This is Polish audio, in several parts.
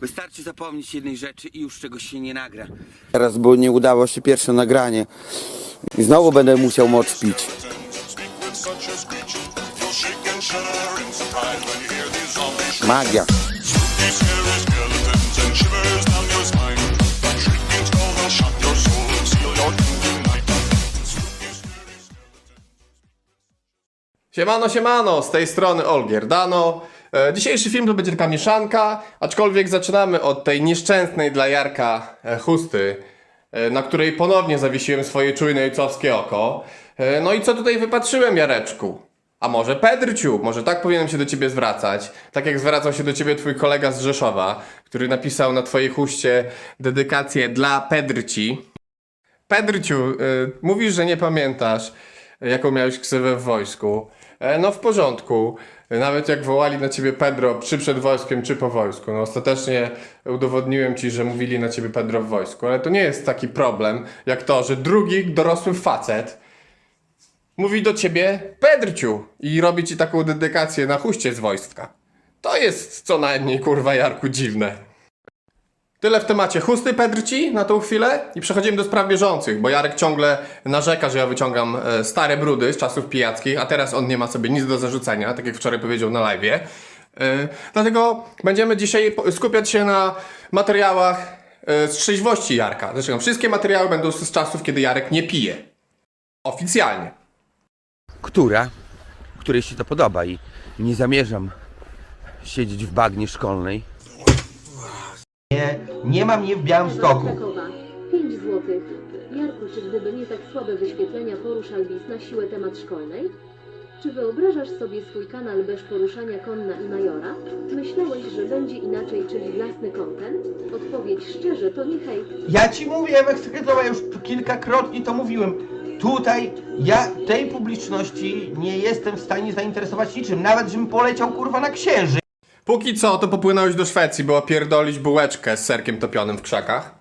Wystarczy zapomnieć jednej rzeczy i już czegoś się nie nagra. Teraz, bo nie udało się pierwsze nagranie. I znowu będę musiał moc pić. Magia. Siemano, siemano, z tej strony Olgier Dano. E, Dzisiejszy film to będzie taka mieszanka, aczkolwiek zaczynamy od tej nieszczęsnej dla Jarka e, chusty, e, na której ponownie zawiesiłem swoje czujne ojcowskie oko. E, No i co tutaj wypatrzyłem, Jareczku? A może Pedrciu, może tak powinienem się do ciebie zwracać, tak jak zwracał się do ciebie twój kolega z Rzeszowa, który napisał na twojej chuście dedykację dla Pedrci. Pedrciu, y, mówisz, że nie pamiętasz, jaką miałeś ksywę w wojsku. E, no w porządku. Nawet jak wołali na ciebie Pedro, czy przed wojskiem, czy po wojsku. No ostatecznie udowodniłem ci, że mówili na ciebie Pedro w wojsku. Ale to nie jest taki problem, jak to, że drugi dorosły facet mówi do ciebie Pedrciu i robi ci taką dedykację na huście z wojska. To jest co najmniej, kurwa, Jarku, dziwne. Tyle w temacie chusty Pedrci na tą chwilę i przechodzimy do spraw bieżących, bo Jarek ciągle narzeka, że ja wyciągam e, stare brudy z czasów pijackich, a teraz on nie ma sobie nic do zarzucenia, tak jak wczoraj powiedział na live. E, Dlatego będziemy dzisiaj skupiać się na materiałach e, z trzeźwości Jarka. Zresztą wszystkie materiały będą z z czasów, kiedy Jarek nie pije. Oficjalnie. Która? Której się to podoba i nie zamierzam siedzieć w bagnie szkolnej. Nie, nie ma mnie w Białymstoku. Krakowa. 5 złotych. Jarku, czy gdyby nie tak słabe wyświetlenia poruszal bis na siłę temat szkolnej? Czy wyobrażasz sobie swój kanal bez poruszania Konna i Majora? Myślałeś, że będzie inaczej, czyli własny content? Odpowiedź szczerze, to nie hejt. Ja ci mówiłem, eksekretowa, już kilkakrotnie to mówiłem. Tutaj ja tej publiczności nie jestem w stanie zainteresować niczym. Nawet żebym poleciał kurwa na księżyc. Póki co, to popłynąłeś do Szwecji, by opierdolić bułeczkę z serkiem topionym w krzakach.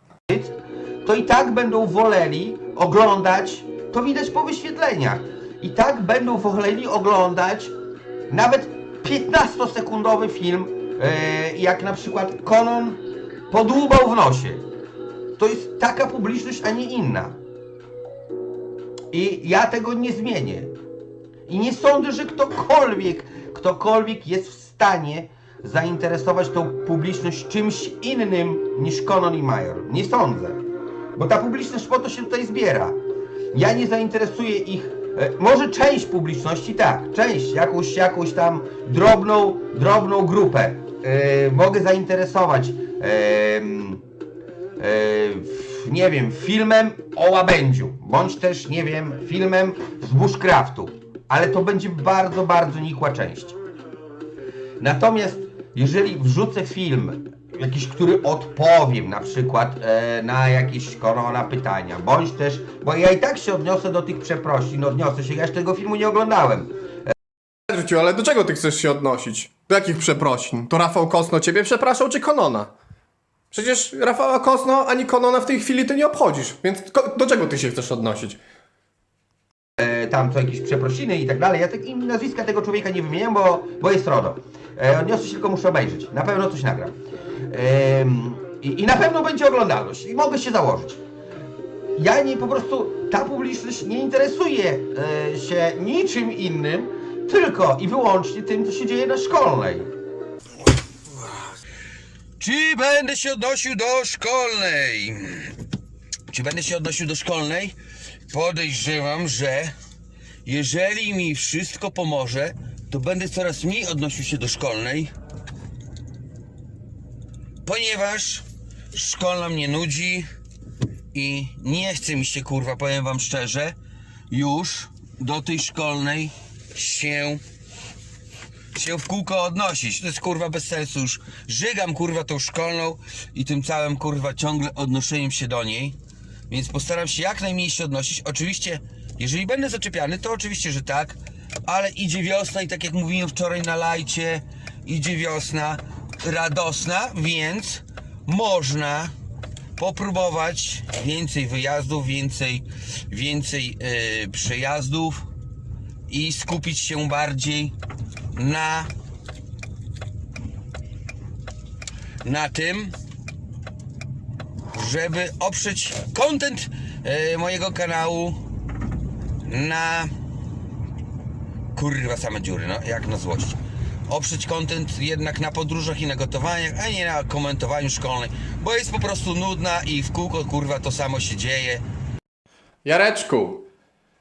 To i tak będą woleli oglądać, to widać po wyświetleniach. I tak będą woleli oglądać nawet 15-sekundowy film, e, jak na przykład Conan podłubał w nosie. To jest taka publiczność, a nie inna. I ja tego nie zmienię. I nie sądzę, że ktokolwiek, ktokolwiek jest w stanie zainteresować tą publiczność czymś innym niż Conan i Major. Nie sądzę. Bo ta publiczność po to się tutaj zbiera. Ja nie zainteresuję ich. E, może część publiczności tak, część, jakąś, jakąś tam drobną, drobną grupę e, mogę zainteresować. E, w- nie wiem, filmem o łabędziu, bądź też, nie wiem, filmem z bushcraftu, ale to będzie bardzo, bardzo nikła część. Natomiast jeżeli wrzucę film, jakiś, który odpowiem na przykład e, na jakieś korona pytania, bądź też, bo ja i tak się odniosę do tych przeprosin, odniosę się, ja jeszcze tego filmu nie oglądałem. Życiu, ale do czego ty chcesz się odnosić? Do jakich przeprosin? To Rafał Kosno ciebie przepraszał, czy Konona? Przecież Rafała Kosno ani Konona w tej chwili ty nie obchodzisz, więc do czego ty się chcesz odnosić? e, tam co jakieś przeprosiny i tak dalej. Ja tak, im nazwiska tego człowieka nie wymieniam, bo, bo jest RODO. E, odniosę się tylko muszę obejrzeć. Na pewno coś nagram. I, I na pewno będzie oglądalność. I mogę się założyć. Ja nie po prostu, ta publiczność nie interesuje e, się niczym innym, tylko i wyłącznie tym, co się dzieje na szkolnej. Czy będę się odnosił do szkolnej? Czy będę się odnosił do szkolnej? Podejrzewam, że jeżeli mi wszystko pomoże, to będę coraz mniej odnosił się do szkolnej, ponieważ szkolna mnie nudzi i nie chce mi się, kurwa, powiem wam szczerze, już do tej szkolnej się się w kółko odnosić. To jest kurwa bez sensu już. Żygam kurwa tą szkolną i tym całym kurwa ciągle odnoszeniem się do niej. Więc postaram się jak najmniej się odnosić. Oczywiście, jeżeli będę zaczepiany, to oczywiście, że tak. Ale idzie wiosna i tak jak mówiłem wczoraj na lajcie, idzie wiosna radosna, więc można popróbować więcej wyjazdów, więcej, więcej yy, przejazdów i skupić się bardziej na na tym, żeby oprzeć content e, mojego kanału na kurwa same dziury, no jak na złość. Oprzeć content jednak na podróżach i na gotowaniach, a nie na komentowaniu szkolnej, bo jest po prostu nudna i w kółko kurwa to samo się dzieje. Jareczku,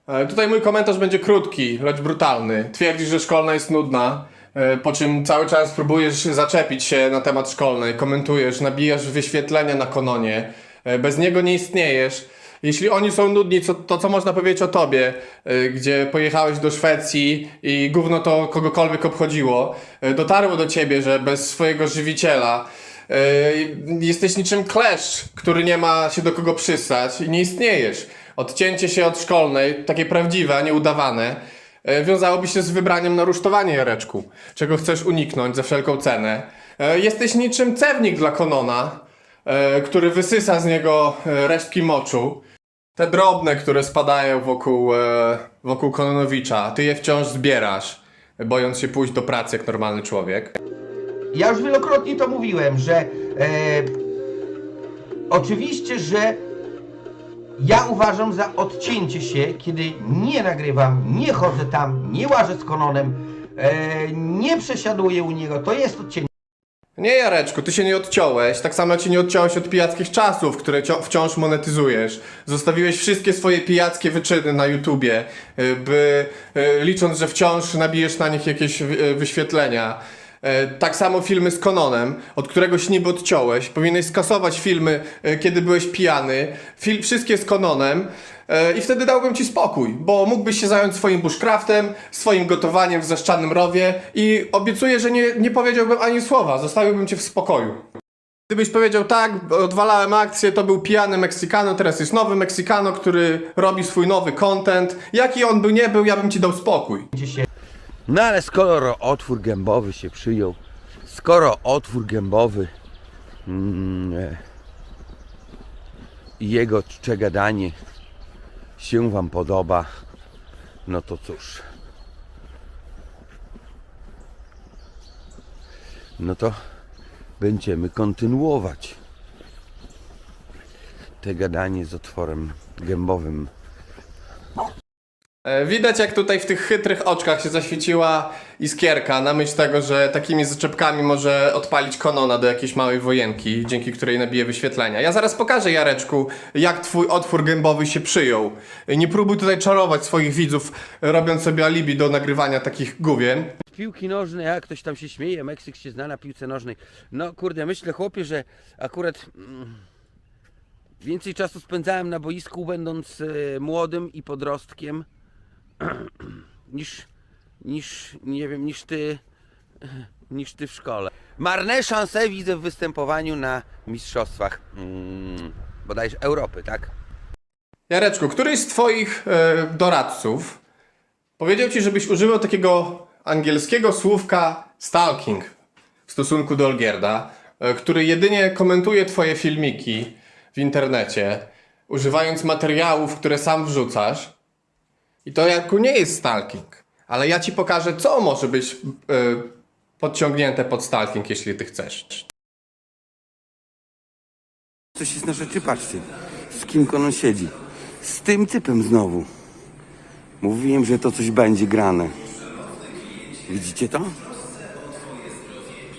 e, tutaj mój komentarz będzie krótki, lecz brutalny. Twierdzisz, że szkolna jest nudna, e, po czym cały czas próbujesz zaczepić się na temat szkolnej, komentujesz, nabijasz wyświetlenia na kononie, e, bez niego nie istniejesz. Jeśli oni są nudni, co, to co można powiedzieć o tobie, e, gdzie pojechałeś do Szwecji i gówno to kogokolwiek obchodziło, e, dotarło do ciebie, że bez swojego żywiciela e, jesteś niczym kleszcz, który nie ma się do kogo przystać i nie istniejesz. Odcięcie się od szkolnej, takie prawdziwe, a nie udawane, wiązałoby się z wybraniem na rusztowanie, Jareczku, czego chcesz uniknąć za wszelką cenę. Jesteś niczym cewnik dla Konona, który wysysa z niego e, resztki moczu. Te drobne, które spadają wokół, e, wokół Kononowicza, ty je wciąż zbierasz, bojąc się pójść do pracy jak normalny człowiek. Ja już wielokrotnie to mówiłem, że e, oczywiście, że ja uważam za odcięcie się, kiedy nie nagrywam, nie chodzę tam, nie łażę z Kononem, e, nie przesiaduję u niego, to jest odcięcie. Nie, Jareczku, ty się nie odciąłeś. Tak samo jak się nie odciąłeś od pijackich czasów, które wciąż monetyzujesz. Zostawiłeś wszystkie swoje pijackie wyczyny na YouTubie, y, by y, licząc, że wciąż nabijesz na nich jakieś y, wyświetlenia. E, Tak samo filmy z Kononem, od którego się niby odciąłeś. Powinieneś skasować filmy, y, kiedy byłeś pijany. Fil- wszystkie z Kononem. e, I wtedy dałbym ci spokój, bo mógłbyś się zająć swoim bushcraftem, swoim gotowaniem w zaszczanym rowie i obiecuję, że nie, nie powiedziałbym ani słowa, zostawiłbym cię w spokoju. Gdybyś powiedział tak, odwalałem akcję, to był pijany Meksykano, teraz jest nowy Meksykano, który robi swój nowy content. Jaki on by nie był, ja bym ci dał spokój. No ale skoro otwór gębowy się przyjął, skoro otwór gębowy mm, e, i jego czcze gadanie się Wam podoba, no to cóż. No to będziemy kontynuować te gadanie z otworem gębowym. E, Widać jak tutaj w tych chytrych oczkach się zaświeciła iskierka na myśl tego, że takimi zaczepkami może odpalić Konona do jakiejś małej wojenki, dzięki której nabije wyświetlenia. Ja zaraz pokażę Jareczku, jak twój otwór gębowy się przyjął. Nie próbuj tutaj czarować swoich widzów, robiąc sobie alibi do nagrywania takich gówien. piłki nożnej, jak ktoś tam się śmieje, Meksyk się zna na piłce nożnej. No kurde, myślę chłopie, że akurat mm, więcej czasu spędzałem na boisku będąc e, młodym i podrostkiem niż, niż, nie wiem, niż ty, niż ty w szkole. Marne szanse widzę w występowaniu na mistrzostwach mm, bodajże Europy, tak? Jareczku, któryś z twoich e, doradców powiedział ci, żebyś używał takiego angielskiego słówka stalking w stosunku do Olgierda, e, który jedynie komentuje twoje filmiki w internecie, używając materiałów, które sam wrzucasz. I to Jarku nie jest stalking, ale ja ci pokażę, co może być e, podciągnięte pod stalking, jeśli ty chcesz. Coś jest na rzeczy, patrzcie. Z kim konon siedzi? Z tym typem znowu. Mówiłem, że to coś będzie grane. Widzicie to?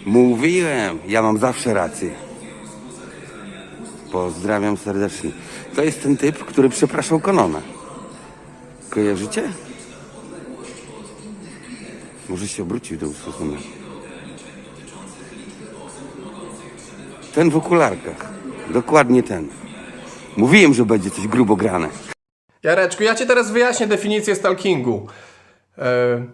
Mówiłem, ja mam zawsze rację. Pozdrawiam serdecznie. To jest ten typ, który przepraszał Konona. Kojarzycie? Może się obrócił do usłyszenia. Ten w okularkach. Dokładnie ten. Mówiłem, że będzie coś grubo grane. Jareczku, ja ci teraz wyjaśnię definicję stalkingu. E,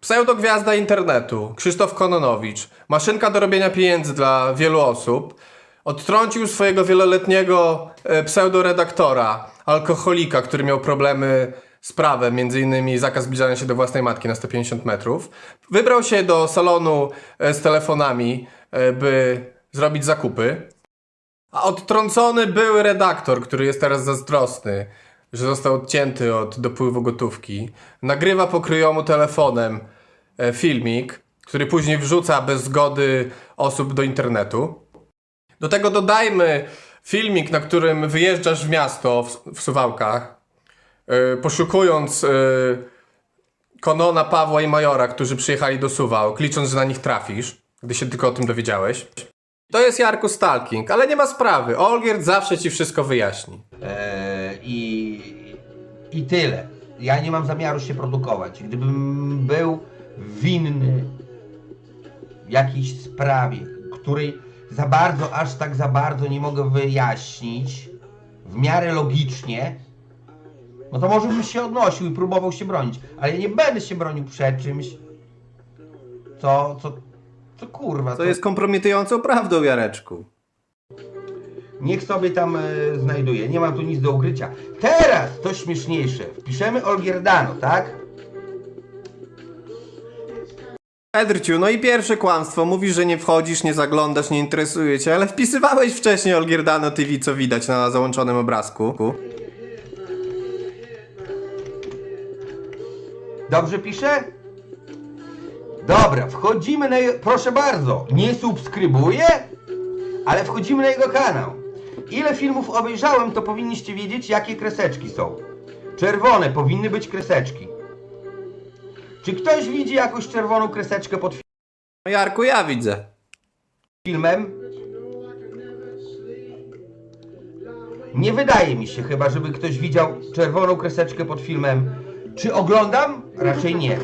Pseudogwiazda internetu, Krzysztof Kononowicz, maszynka do robienia pieniędzy dla wielu osób, odtrącił swojego wieloletniego e, pseudoredaktora, alkoholika, który miał problemy z prawem, między innymi zakaz zbliżania się do własnej matki na 150 metrów. Wybrał się do salonu e, z telefonami, e, by zrobić zakupy. A odtrącony były redaktor, który jest teraz zazdrosny, że został odcięty od dopływu gotówki, nagrywa pokryjomu telefonem e, filmik, który później wrzuca bez zgody osób do internetu. Do tego dodajmy filmik, na którym wyjeżdżasz w miasto w, w Suwałkach, yy, poszukując yy, Konona, Pawła i Majora, którzy przyjechali do Suwałk, licząc, że na nich trafisz, gdy się tylko o tym dowiedziałeś. To jest Jarku Stalking, ale nie ma sprawy. Olgierd zawsze ci wszystko wyjaśni. Eee, i, I tyle. Ja nie mam zamiaru się produkować. Gdybym był winny jakiejś sprawie, której za bardzo, aż tak za bardzo nie mogę wyjaśnić w miarę logicznie, no to może bym się odnosił i próbował się bronić. Ale ja nie będę się bronił przed czymś, co, co, co kurwa, To jest kompromitującą prawdą, Jareczku. Niech sobie tam e, znajduje. Nie mam tu nic do ukrycia. Teraz to śmieszniejsze. Wpiszemy Olgierdano, tak? Edrciu, no i pierwsze kłamstwo. Mówisz, że nie wchodzisz, nie zaglądasz, nie interesuje cię, ale wpisywałeś wcześniej Olgierdano TV, co widać na załączonym obrazku. Dobrze piszę? Dobra, wchodzimy na jego... Proszę bardzo, nie subskrybuję, ale wchodzimy na jego kanał. Ile filmów obejrzałem, to powinniście wiedzieć, jakie kreseczki są. Czerwone powinny być kreseczki. Czy ktoś widzi jakąś czerwoną kreseczkę pod No Jarku, ja widzę. filmem? Nie wydaje mi się chyba, żeby ktoś widział czerwoną kreseczkę pod filmem. Czy oglądam? Raczej nie.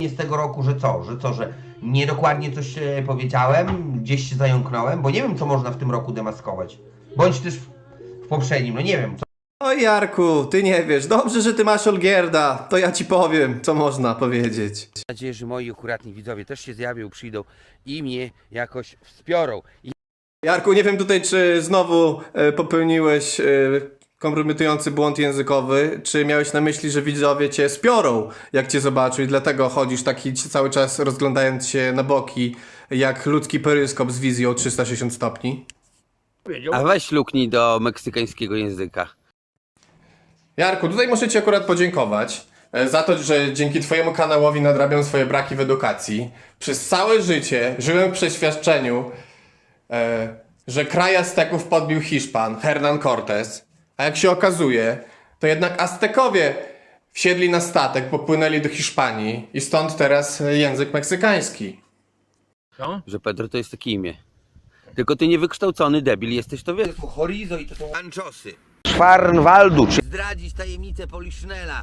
Nie z tego roku, że co? Że co, że niedokładnie coś e, powiedziałem, gdzieś się zająknąłem, bo nie wiem, co można w tym roku demaskować. Bądź też w, w poprzednim, no nie wiem, co Oj Jarku, ty nie wiesz. Dobrze, że ty masz Olgierda. To ja ci powiem, co można powiedzieć. Mam nadzieję, że moi akuratni widzowie też się zjawią, przyjdą i mnie jakoś wspiorą. I Jarku, nie wiem tutaj, czy znowu e, popełniłeś e, kompromitujący błąd językowy, czy miałeś na myśli, że widzowie cię spiorą, jak cię zobaczył i dlatego chodzisz taki cały czas rozglądając się na boki, jak ludzki peryskop z wizją 360 stopni? A weź luknij do meksykańskiego języka. Jarku, tutaj muszę Ci akurat podziękować e, za to, że dzięki Twojemu kanałowi nadrabiam swoje braki w edukacji. Przez całe życie żyłem w przeświadczeniu, e, że kraj Azteków podbił Hiszpan, Hernán Cortés, a jak się okazuje, to jednak Aztekowie wsiedli na statek, popłynęli do Hiszpanii i stąd teraz język meksykański. Że Pedro to jest takie imię. Tylko ty niewykształcony debil jesteś, to wiesz. Chorizo i to są anczosy. Szwarnwaldu, czy Zdradzić tajemnicę Poliszynela.